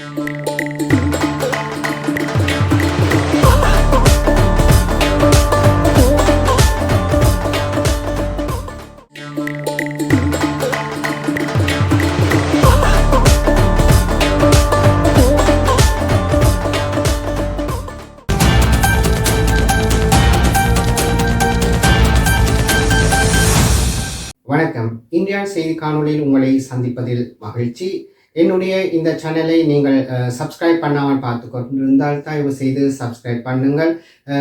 வணக்கம். இந்தியா செய்தி காணொளியில் உங்களை சந்திப்பதில் மகிழ்ச்சி. என்னுடைய இந்த சேனலை நீங்கள் சப்ஸ்கிரைப் பண்ணாமல் பார்த்து கொண்டிருந்தால் தயவு செய்து சப்ஸ்கிரைப் பண்ணுங்கள்.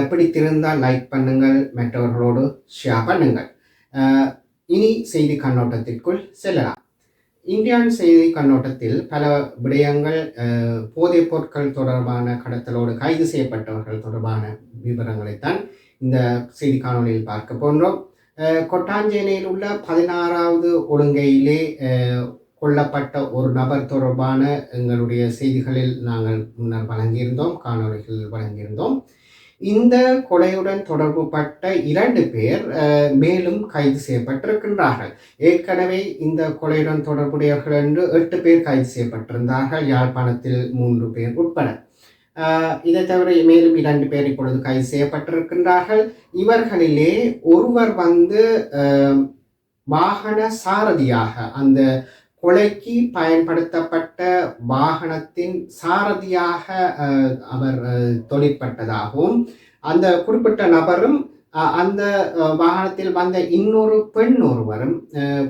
பிடித்திருந்தால் லைக் பண்ணுங்கள். மற்றவர்களோடு ஷேர் பண்ணுங்கள். இனி செய்தி கண்ணோட்டத்திற்குள் செல்லலாம். இந்தியான் செய்தி கண்ணோட்டத்தில் பல விடயங்கள் போதைப் பொருட்கள் தொடர்பான கடத்தலோடு கைது செய்யப்பட்டவர்கள் தொடர்பான விவரங்களைத்தான் இந்த செய்தி காணொளியில் பார்க்க போன்றோம் கொட்டாஞ்சேனையில் உள்ள பதினாறாவது ஒழுங்கையிலே கொல்லப்பட்ட ஒரு நபர் தொடர்பான எங்களுடைய செய்திகளில் நாங்கள் முன்னர் வழங்கியிருந்தோம் காணொலிகளில் வழங்கியிருந்தோம். இந்த கொலையுடன் தொடர்புபட்ட இரண்டு பேர் அஹ், மேலும் கைது செய்யப்பட்டிருக்கின்றார்கள். ஏற்கனவே இந்த கொலையுடன் தொடர்புடையவர்கள் என்று எட்டு பேர் கைது செய்யப்பட்டிருந்தார்கள். யாழ்ப்பாணத்தில் மூன்று பேர் உட்பட. இதை தவிர மேலும் இரண்டு பேர் இப்பொழுது கைது செய்யப்பட்டிருக்கின்றார்கள். இவர்களிலே ஒருவர் வந்து வாகன சாரதியாக அந்த கொலைக்கு பயன்படுத்தப்பட்ட வாகனத்தின் சாரதியாக அவர் தொழிற்பட்டதாகவும் அந்த குறிப்பிட்ட நபரும் அந்த வாகனத்தில் வந்த இன்னொரு பெண் ஒருவரும்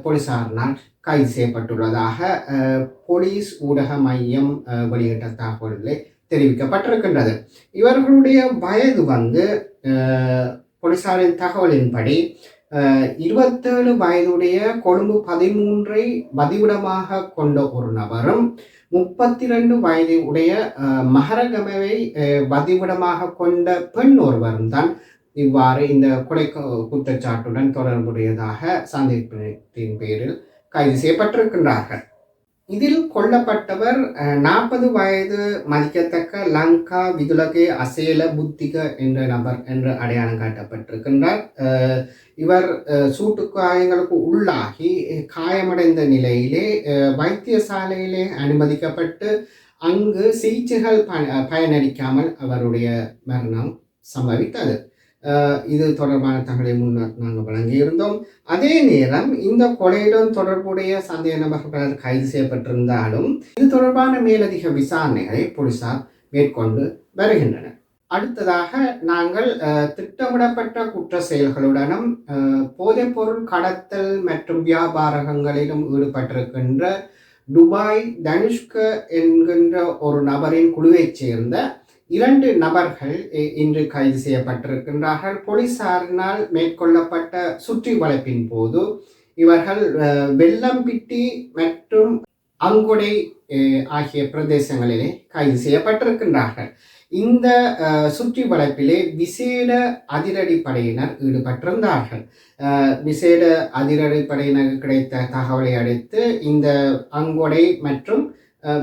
போலீசாரினால் கைது செய்யப்பட்டுள்ளதாக போலீஸ் ஊடக மையம் வெளியிட்ட தகவல்களை தெரிவிக்கப்பட்டிருக்கின்றது. இவர்களுடைய வயது வந்து போலீசாரின் தகவலின்படி இருபத்தேழு வயதுடைய கொழும்பு பதிமூன்றை பதிவிடமாக கொண்ட ஒரு நபரும் முப்பத்தி ரெண்டு வயது உடைய மகரகமவை பதிவிடமாக கொண்ட பெண் ஒருவரும் தான் இவ்வாறு இந்த கொலை குற்றச்சாட்டுடன் தொடர்புடையதாக சந்திப்பின் பேரில் கைது செய்யப்பட்டிருக்கின்றார்கள். இதில் கொல்லப்பட்டவர் நாற்பது வயது மதிக்கத்தக்க லங்கா விதுலகே அசேல புத்திக என்ற நபர் என்று அடையாளம் காட்டப்பட்டிருக்கின்றார். இவர் சூட்டு காயங்களுக்கு உள்ளாகி காயமடைந்த நிலையிலே வைத்தியசாலையிலே அனுமதிக்கப்பட்டு அங்கு சிகிச்சைகள் ப- பயனளிக்காமல் அவருடைய மரணம் சம்பவித்தது. இது தொடர்பான தகவலை முன்னர் நாங்கள் வழங்கியிருந்தோம். அதே நேரம் இந்த கொலையுடன் தொடர்புடைய சந்தேக நபர்கள் பலர் கைது செய்யப்பட்டிருந்தாலும் இது தொடர்பான மேலதிக விசாரணைகளை போலீசார் மேற்கொண்டு வருகின்றனர். அடுத்ததாக நாங்கள் திட்டமிடப்பட்ட குற்ற செயல்களுடனும் போதைப்பொருள் கடத்தல் மற்றும் வியாபாரங்களிலும் ஈடுபட்டிருக்கின்ற துபாய் தனுஷ்க என்கின்ற ஒரு நபரின் குழுவைச் சேர்ந்த இரண்டு நபர்கள் இன்று கைது செய்யப்பட்டிருக்கின்றார்கள். போலீசாரினால் மேற்கொள்ளப்பட்ட சுற்றி வளைப்பின் போது இவர்கள் வெள்ளம்பிட்டி மற்றும் அங்குடை ஆகிய பிரதேசங்களிலே கைது செய்யப்பட்டிருக்கின்றார்கள். இந்த சுற்றி வளைப்பிலே விசேட அதிரடி படையினர் ஈடுபட்டிருந்தார்கள். விசேட அதிரடி படையினருக்கு கிடைத்த தகவலை அடுத்து இந்த அங்கொடை மற்றும்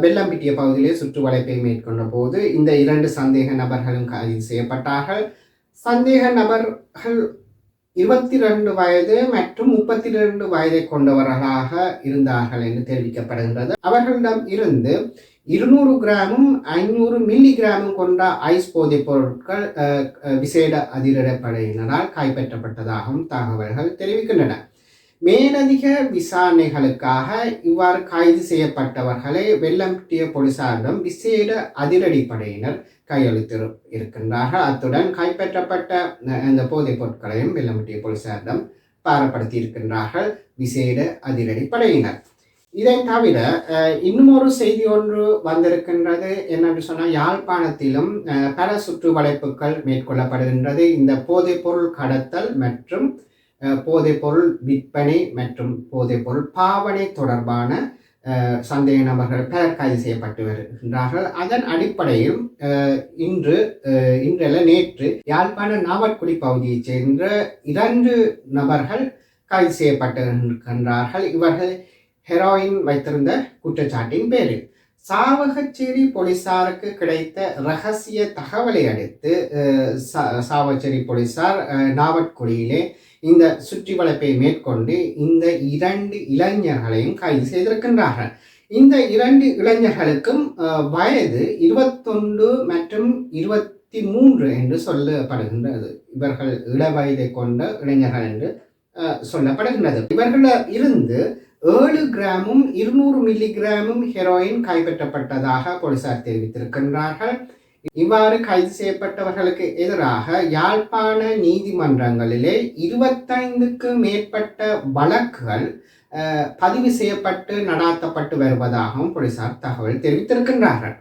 வெள்ளம்பிட்டிய பகுதியிலே சுற்றுவளைப்பை மேற்கொண்ட போது இந்த இரண்டு சந்தேக நபர்களும் கைது செய்யப்பட்டார்கள். சந்தேக நபர்கள் இருபத்தி ரெண்டு வயது மற்றும் முப்பத்தி ரெண்டு வயதை கொண்டவர்களாக இருந்தார்கள் என்று தெரிவிக்கப்படுகிறது அவர்களிடம் இருந்து இருநூறு கிராமும் ஐநூறு மில்லி கிராமும் கொண்ட ஐஸ் போதைப் பொருட்கள் விசேட அதிரடப்படையினரால் கைப்பற்றப்பட்டதாகவும் தகவல்கள் தெரிவிக்கின்றன. மேலதிக விசாரணைகளுக்காக இவ்வாறு கைது செய்யப்பட்டவர்களை வெள்ளம்பட்டிய போலீசாரிடம் விசேட அதிரடி படையினர் கையளித்து இருக்கின்றார்கள். அத்துடன் கைப்பற்றப்பட்ட இந்த போதைப் பொருட்களையும் வெள்ளம்பட்டிய போலீசாரிடம் பாரப்படுத்தி இருக்கின்றார்கள். விசேட அதிரடி படையினர் இதை தவிர இன்னமொரு இன்னும் ஒரு செய்தி ஒன்று வந்திருக்கின்றது. என்னென்று சொன்னால் யாழ்ப்பாணத்திலும் பல சுற்று வளைப்புகள் மேற்கொள்ளப்படுகின்றது. இந்த போதைப் பொருள் கடத்தல் மற்றும் அஹ், போதைப் பொருள் விற்பனை மற்றும் போதைப் பொருள் பாவனை தொடர்பான சந்தேக நபர்கள் பலர் கைது செய்யப்பட்டு வருகின்றார்கள். அதன் அடிப்படையில் இன்று இன்றல்ல நேற்று யாழ்ப்பாண நாவற்குடி பகுதியைச் சேர்ந்த இரண்டு நபர்கள் கைது செய்யப்பட்டிருக்கின்றார்கள் இவர்கள் ஹெரோயின் வைத்திருந்த குற்றச்சாட்டின் பேரில். சாவகச்சேரி போலீசாருக்கு கிடைத்த ரகசிய தகவலை அடுத்து சா- சாவகச்சேரி போலீசார் நாவட்குடியிலே இந்த சுற்றி வளைப்பை மேற்கொண்டு இந்த இரண்டு இளைஞர்களையும் கைது செய்திருக்கின்றார்கள். இந்த இரண்டு இளைஞர்களுக்கும் வயது இருபத்தொன்று மற்றும் இருபத்தி மூன்று என்று சொல்லப்படுகின்றது. இவர்கள் இளவயதை கொண்ட இளைஞர்கள் என்று சொல்லப்படுகின்றது. இவர்களிடம் இருந்து ஏழு கிராமும் இருநூறு மில்லிகிராமும் ஹெரோயின் கைப்பற்றப்பட்டதாக போலீசார் தெரிவித்திருக்கின்றார்கள். இவ்வாறு கைது செய்யப்பட்டவர்களுக்கு எதிராக யாழ்ப்பாண நீதிமன்றங்களிலே இருபத்தைந்துக்கு மேற்பட்ட வழக்குகள் பதிவு செய்யப்பட்டு நடாத்தப்பட்டு வருவதாகவும் போலீசார் தகவல் தெரிவித்திருக்கின்றார்கள்.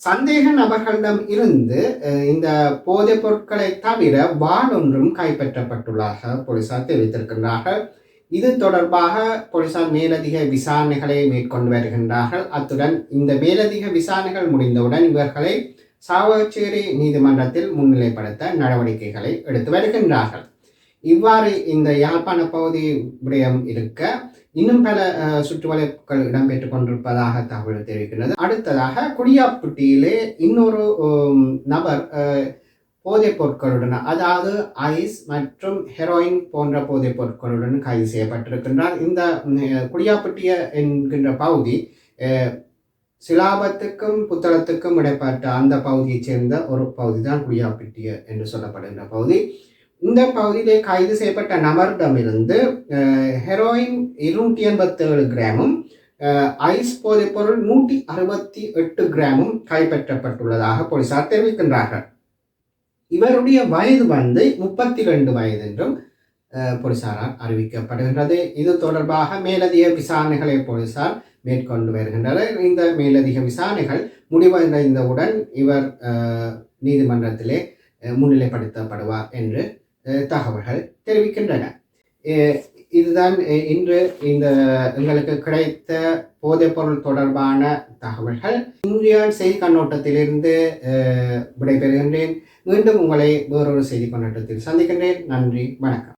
சந்தேக நபர்களிடம் இருந்து இந்த போதைப் பொருட்களை தவிர வாள் ஒன்றும் கைப்பற்றப்பட்டுள்ளதாக போலீசார் தெரிவித்திருக்கின்றார்கள். இது தொடர்பாக போலீசார் மேலதிக விசாரணைகளை மேற்கொண்டு வருகின்றார்கள். அத்துடன் இந்த மேலதிக விசாரணைகள் முடிந்தவுடன் இவர்களை சாவகச்சேரி நீதிமன்றத்தில் முன்னிலைப்படுத்த நடவடிக்கைகளை எடுத்து வருகின்றார்கள். இவ்வாறு இந்த யாழ்ப்பாண பகுதி விடயம் இருக்க இன்னும் பல சுற்றுவளைப்புகள் இடம்பெற்றுக் கொண்டிருப்பதாக தகவல் தெரிவிக்கின்றது. அடுத்ததாக குடியாப்பட்டியிலே இன்னொரு நபர் அஹ், போதைப் பொருட்களுடன் அதாவது ஐஸ் மற்றும் ஹெரோயின் போன்ற போதைப் பொருட்களுடன் கைது செய்யப்பட்டிருக்கின்றார். இந்த குடியாப்பட்டிய என்கின்ற பகுதி சிலாபத்துக்கும் புத்தளத்துக்கும் இடைப்பட்ட அந்த பகுதியைச் சேர்ந்த ஒரு பகுதி தான் குடியாப்பட்டிய என்று சொல்லப்படுகின்ற பகுதி. இந்த பகுதியிலே கைது செய்யப்பட்ட நபரிடமிருந்து ஹெரோயின் இருநூற்றி எண்பத்தேழு கிராமும் ஐஸ் போதைப் பொருள் நூற்றி அறுபத்தி எட்டு கிராமும் கைப்பற்றப்பட்டுள்ளதாக போலீசார் தெரிவிக்கின்றார்கள். இவருடைய வயது வந்து முப்பத்தி ரெண்டு வயது என்றும் போலீசாரால் அறிவிக்கப்படுகின்றது. இது தொடர்பாக மேலதிக விசாரணைகளை போலீசார் மேற்கொண்டு வருகின்றனர். இந்த மேலதிக விசாரணைகள் முடிவடைந்தவுடன் இவர் நீதிமன்றத்திலே முன்னிலைப்படுத்தப்படுவார் என்று தகவல்கள் தெரிவிக்கின்றன. இதுதான் இன்று இந்த எங்களுக்கு கிடைத்த போதைப்பொருள் தொடர்பான தகவல்கள். இன்றைய செய்தி கண்ணோட்டத்திலிருந்து விடைபெறுகின்றேன். மீண்டும் உங்களை வேறொரு செய்தி கண்ணோட்டத்தில் சந்திக்கின்றேன். நன்றி வணக்கம்.